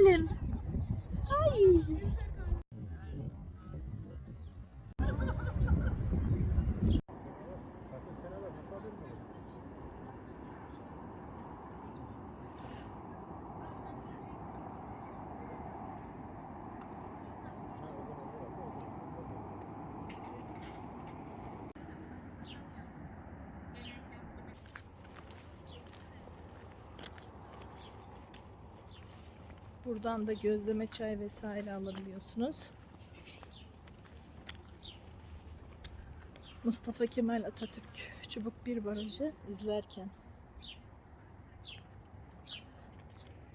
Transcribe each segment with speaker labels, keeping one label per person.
Speaker 1: Ay. Buradan da gözleme çay vesaire alabiliyorsunuz. Mustafa Kemal Atatürk Çubuk Bir Barajı izlerken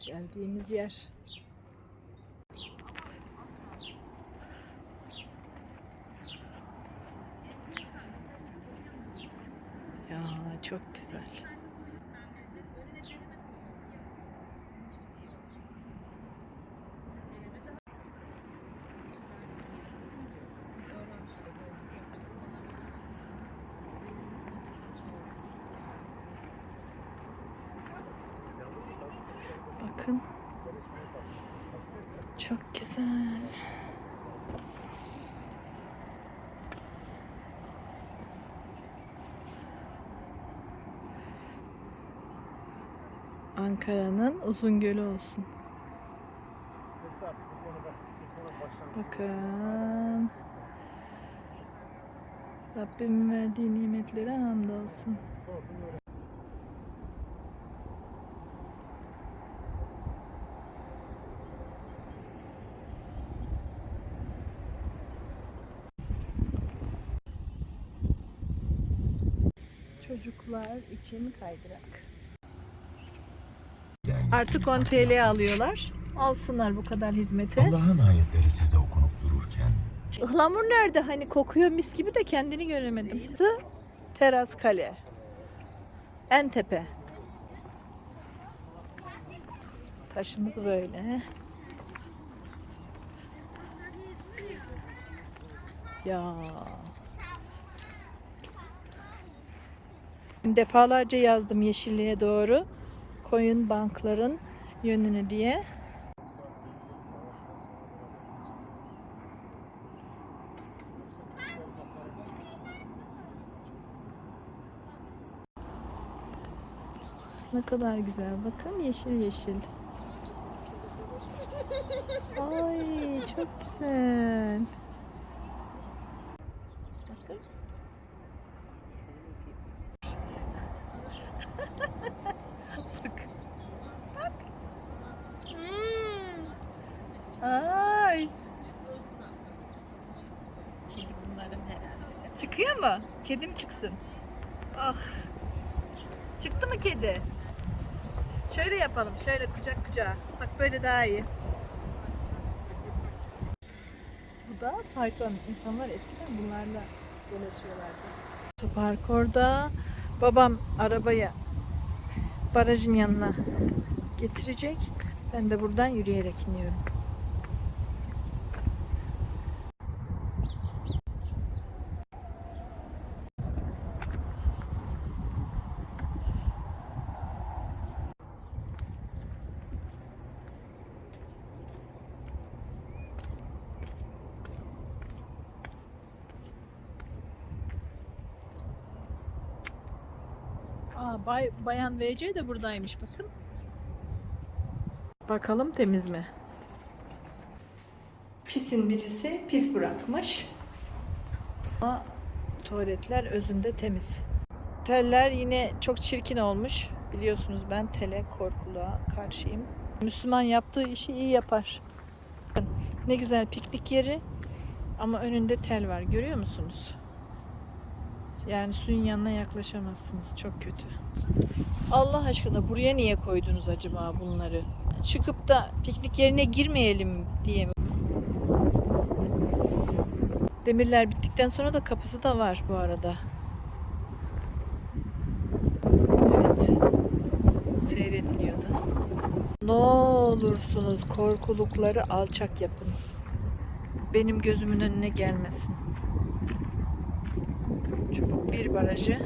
Speaker 1: geldiğimiz yer. Ya çok güzel. Bakın. Çok güzel. Ankara'nın uzun gölü olsun. Bakın. Rabbimin verdiği nimetlere hamdolsun. Çocuklar için kaydırak. Artık 10 TL alıyorlar. Alsınlar bu kadar hizmeti.
Speaker 2: Allah'ın ayetleri size okunup dururken
Speaker 1: Ihlamur nerede? Hani kokuyor mis gibi de kendini göremedim. Teras Kale. En tepe. Taşımız böyle. Ya. Defalarca yazdım yeşilliğe doğru. Koyun bankların yönünü diye. Ne kadar güzel. Bakın yeşil yeşil. Ay çok güzel. Bakın. Bak. Bak. Hmm. Ay. Kedi bunların mu? Kedim çıksın. Ah. Çıktı mı kedi? Şöyle yapalım. Şöyle kucak kucağa. Bak böyle daha iyi. Bu da fayton. İnsanlar eskiden bunlarla dolaşıyorlardı. Park orada. Babam arabayı barajın yanına getirecek. Ben de buradan yürüyerek iniyorum. Bay, bayan VC de buradaymış bakın. Bakalım temiz mi? Pisin birisi pis bırakmış. Ama tuvaletler özünde temiz. Teller yine çok çirkin olmuş. Biliyorsunuz ben tele korkuluğa karşıyım. Müslüman yaptığı işi iyi yapar. Ne güzel piknik yeri ama önünde tel var. Görüyor musunuz? Yani suyun yanına yaklaşamazsınız. Çok kötü. Allah aşkına buraya niye koydunuz acaba bunları? Çıkıp da piknik yerine girmeyelim diye mi? Demirler bittikten sonra da kapısı da var bu arada. Evet. Seyrediliyor da. Ne olursunuz korkulukları alçak yapın. Benim gözümün önüne gelmesin. Çubuk bir barajı.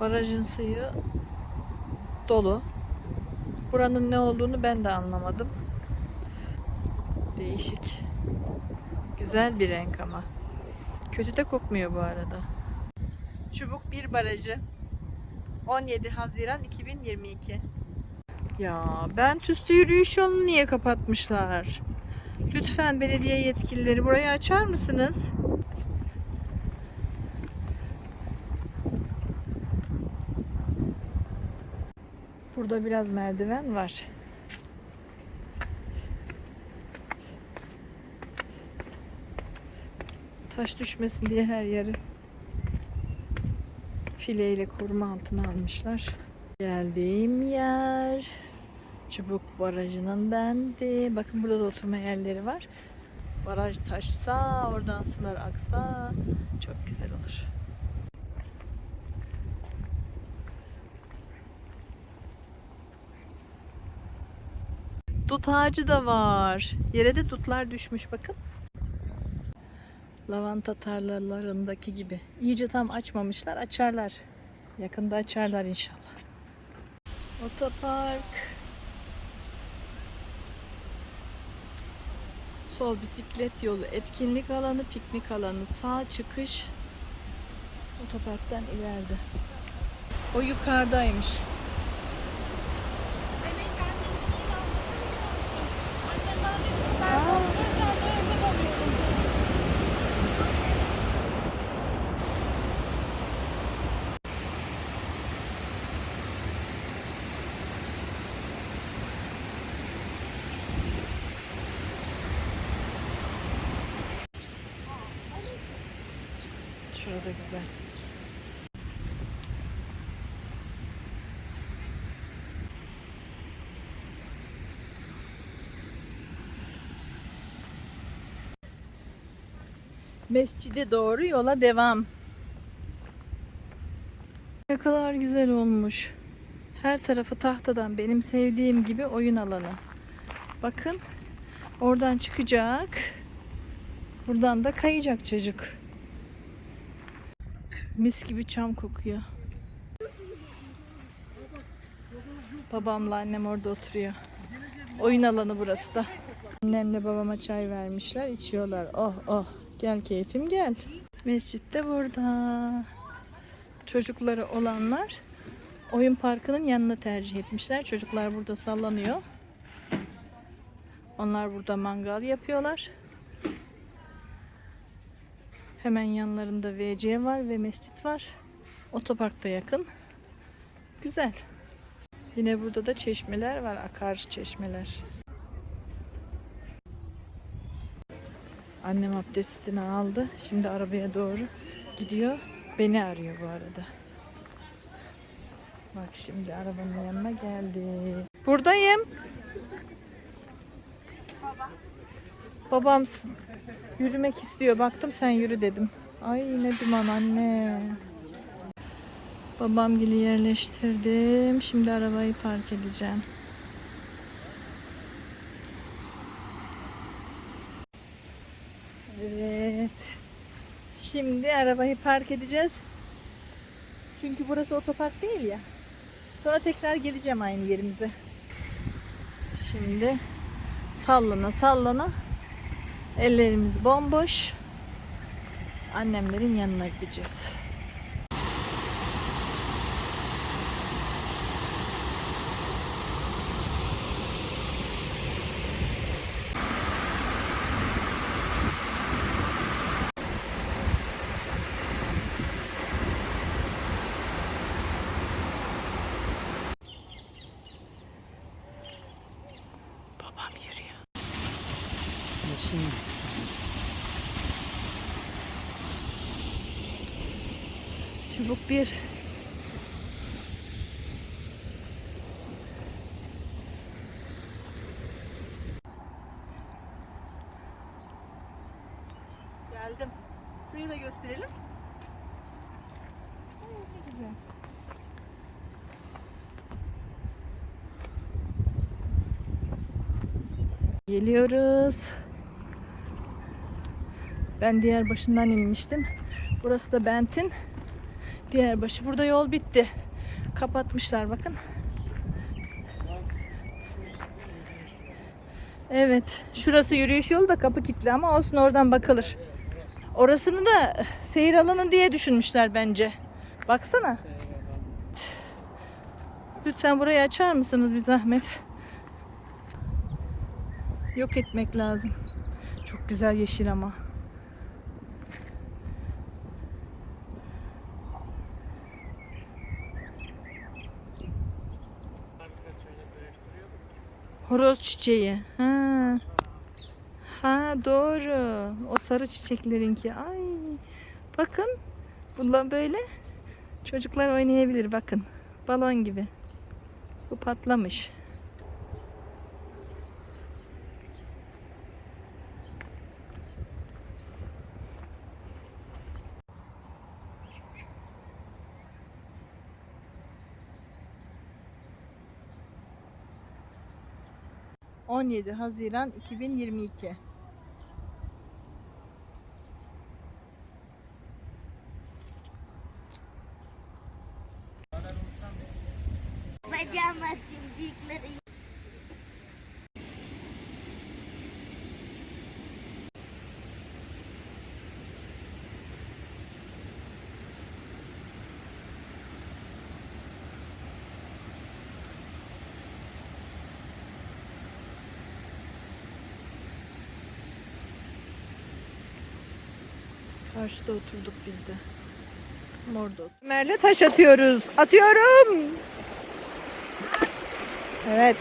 Speaker 1: Barajın suyu dolu. Buranın ne olduğunu ben de anlamadım. Değişik. Güzel bir renk ama. Kötü de kokmuyor bu arada. Çubuk bir barajı. 17 Haziran 2022. Ya ben tüstü yürüyüş yolunu niye kapatmışlar? Lütfen belediye yetkilileri burayı açar mısınız? Burada biraz merdiven var. Taş düşmesin diye her yeri fileyle koruma altına almışlar. Geldiğim yer Çubuk Barajı'nın bendi. Bakın burada da oturma yerleri var. Baraj taşsa, oradan sular aksa çok güzel olur. Dut ağacı da var. Yere de dutlar düşmüş bakın. Lavanta tarlalarındaki gibi. İyice tam açmamışlar. Açarlar. Yakında açarlar inşallah. Otopark. Sol bisiklet yolu, etkinlik alanı, piknik alanı, sağ çıkış otoparktan ileride. O yukarıdaymış. Şurada güzel. Mescide doğru yola devam. Ne kadar güzel olmuş. Her tarafı tahtadan benim sevdiğim gibi oyun alanı. Bakın oradan çıkacak. Buradan da kayacak çocuk. Mis gibi çam kokuyor. Babamla annem orada oturuyor. Oyun alanı burası da. Annemle babama çay vermişler, içiyorlar. Oh oh, gel keyfim gel. Mescit de burada. Çocukları olanlar oyun parkının yanına tercih etmişler. Çocuklar burada sallanıyor. Onlar burada mangal yapıyorlar. Hemen yanlarında VC var ve mescit var. Otoparkta yakın. Güzel. Yine burada da çeşmeler var. Akar çeşmeler. Annem abdestini aldı. Şimdi arabaya doğru gidiyor. Beni arıyor bu arada. Bak şimdi arabanın yanına geldi. Buradayım. Babam Yürümek istiyor. Baktım sen yürü dedim. Ay ne duman anne. Babam gibi yerleştirdim. Şimdi arabayı park edeceğim. Evet. Şimdi arabayı park edeceğiz. Çünkü burası otopark değil ya. Sonra tekrar geleceğim aynı yerimize. Şimdi sallana sallana Ellerimiz bomboş. Annemlerin yanına gideceğiz.
Speaker 3: Yaşın.
Speaker 1: Çubuk bir. Geldim. Suyu da gösterelim. Ay, ne güzel. Geliyoruz. Ben diğer başından inmiştim. Burası da Bent'in diğer başı. Burada yol bitti. Kapatmışlar bakın. Evet. Şurası yürüyüş yolu da kapı kilitli ama olsun oradan bakılır. Orasını da seyir alanı diye düşünmüşler bence. Baksana. Lütfen burayı açar mısınız bir zahmet? Yok etmek lazım. Çok güzel yeşil ama. Horoz çiçeği. Ha. Ha doğru. O sarı çiçeklerinki. Ay. Bakın. Bundan böyle çocuklar oynayabilir bakın. Balon gibi. Bu patlamış. ...17 Haziran 2022.
Speaker 4: Bacağım atayım büyükleri.
Speaker 1: Karşıda oturduk biz de. Oturduk. Ömer'le taş atıyoruz. Atıyorum. Evet.